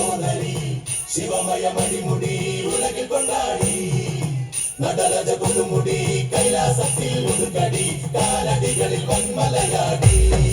கோதலி சிவமய மணிமுடி உலகில் கொண்டாடி. நடராஜ கொடுமுடி கைலாசத்தில் உடுக்கடி காலடிகளில் வன்மலையாடி.